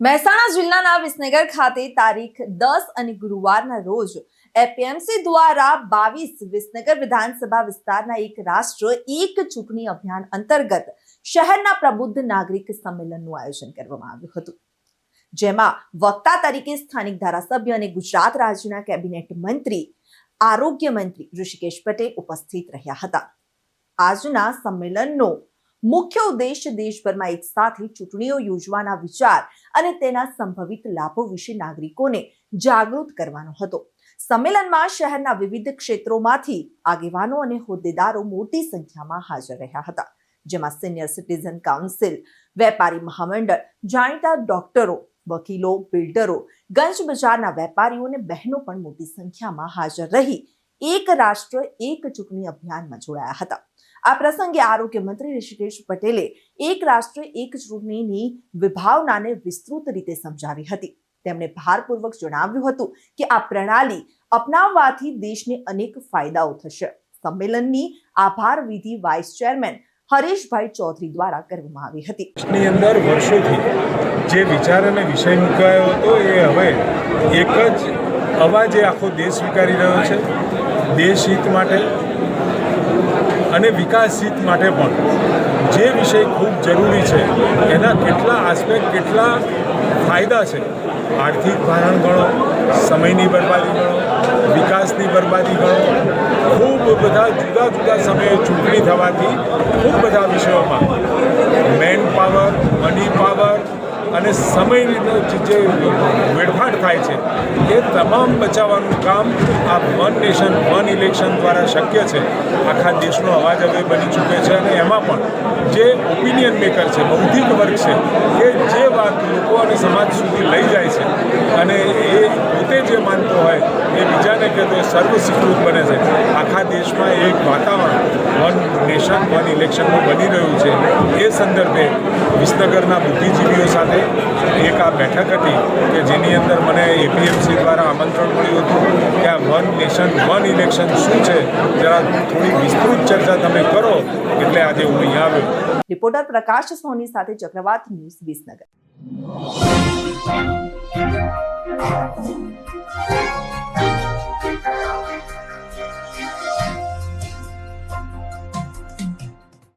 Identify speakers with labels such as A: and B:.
A: મહેસાણા જિલ્લાના વિસનગર ખાતે તારીખ દસ અને ગુરુવારના રોજ એપીએમસી દ્વારા બાવીસ વિસનગર વિધાનસભા વિસ્તારના એક રાષ્ટ્ર એક ચૂંટણી અભિયાન અંતર્ગત શહેરના પ્રબુદ્ધ નાગરિક સંમેલનનું આયોજન કરવામાં આવ્યું હતું. જેમાં વક્તા તરીકે સ્થાનિક ધારાસભ્ય અને ગુજરાત રાજ્યના કેબિનેટ મંત્રી, આરોગ્ય મંત્રી ઋષિકેશ પટેલ ઉપસ્થિત રહ્યા હતા. આજના સંમેલનનો મુખ્ય ઉદ્દેશ દેશભરમાં એક સાથે ચૂંટણીઓ યોજવાના વિચાર અને તેના સંભવિત લાભો વિશે નાગરિકોને જાગૃત કરવાનો હતો. સંમેલનમાં શહેરના વિવિધ ક્ષેત્રોમાંથી આગેવાનો અને હોદ્દેદારો મોટી સંખ્યામાં હાજર રહ્યા હતા. જેમાં સિનિયર સિટીઝન કાઉન્સિલ, વેપારી મહામંડળ, જાણીતા ડોક્ટરો, વકીલો, બિલ્ડરો, ગંજ બજારના વેપારીઓ અને બહેનો પણ મોટી સંખ્યામાં હાજર રહી એક રાષ્ટ્ર એક ચૂંટણી અભિયાનમાં જોડાયા હતા. આ પ્રસંગે આરોગ્ય મંત્રી ઋષિકેશ પટેલે એક રાષ્ટ્ર, એક ચૂંટણીની વિભાવનાને વિસ્તૃત રીતે સમજાવી હતી. તેમણે ભારપૂર્વક જણાવ્યું હતું કે આ પ્રણાલી અપનાવવાથી દેશને અનેક ફાયદાઓ થશે. સંમેલનની આભાર વિધિ વાઇસ ચેરમેન હરીશભાઈ ચૌધરી દ્વારા કરવામાં આવી હતી.
B: ની અંદર વર્ષોથી જે વિચાર અને વિષય મુકાયો હતો એ હવે એક જ અવાજે આખો દેશ સ્વીકારી રહ્યો છે. દેશ હિત માટે અને વિકાસ હિત માટે પણ. જે વિષય ખૂબ જરૂરી છે, એના કેટલા આસ્પેક્ટ કેટલા ફાયદા છે? આર્થિક ભારણ ગણો, સમયની બરબાદી ગણો, વિકાસની બરબાદી ગણો. ખૂબ બધા જુદા જુદા સમયે ચૂંટણી થવાથી ખૂબ બધા વિષયોમાં મેન પાવર મની પાવર અને સમયની જે વેડફાટ થાય છે, એ તમામ બચાવવાનું કામ આ વન નેશન, વન ઇલેક્શન દ્વારા શક્ય છે. આખા દેશનો અવાજ હવે બની ચૂકે છે અને એમાં પણ જે ઓપિનિયન મેકર છે, બૌદ્ધિક વર્ગ છે કે જે વાત લોકો અને સમાજ સુધી લઈ જાય છે અને એ પોતે જે માનતો હોય એ બીજાને કહેતો એ સર્વ સ્વીકૃત બને છે. આખા દેશમાં એક વાતાવરણ, વન નેશન, વન ઇલેક્શનનું બની રહ્યું છે. એ સંદર્ભે વિસનગરના બુદ્ધિજીવીઓ સાથે એક આ બેઠક હતી કે જેની અંદર મને એપીએમસી દ્વારા આમંત્રણ મળ્યું હતું કે આ વન નેશન, વન ઇલેક્શન શું છે? જરા થોડી વિસ્તૃત ચર્ચા તમે કરો, એટલે આજે હું અહીંયા આવ્યો.
A: રિપોર્ટર પ્રકાશ સોની સાથે ચક્રવાત ન્યૂઝ વિસનગર. Thank you.